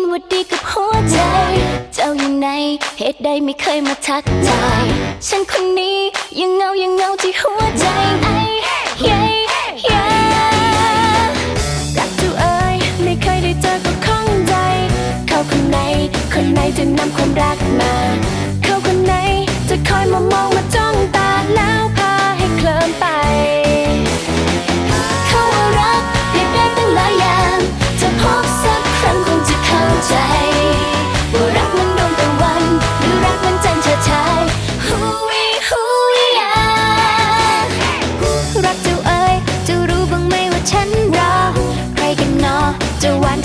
นว่าดีกับหัวใจ เจ้าอยู่ไหนเหตุใดไม่เคยมาทักทาย ฉันคนนี้ยังเงายังเงาที่หัวใจไอ้เย้เย้รักเจ้เอ้ยไม่เคยได้เจอก็ข้องใจ เขาคนไหนคนไหนจะนำความรักมา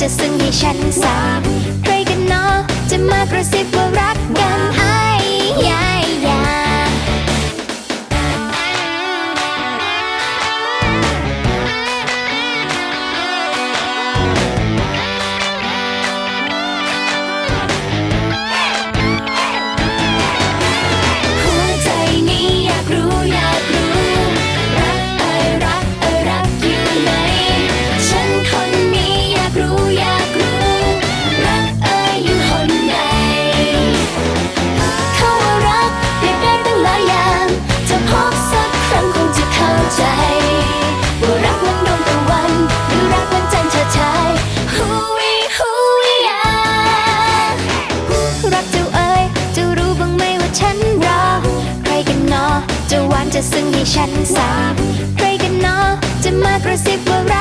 จะซึ้งให้ฉันสาบใครกันเนาะจะมากระซิบว่ารักกัน ซึ่งให้ฉันทาบใครกันเนาะจะมากระซิบว่ารัก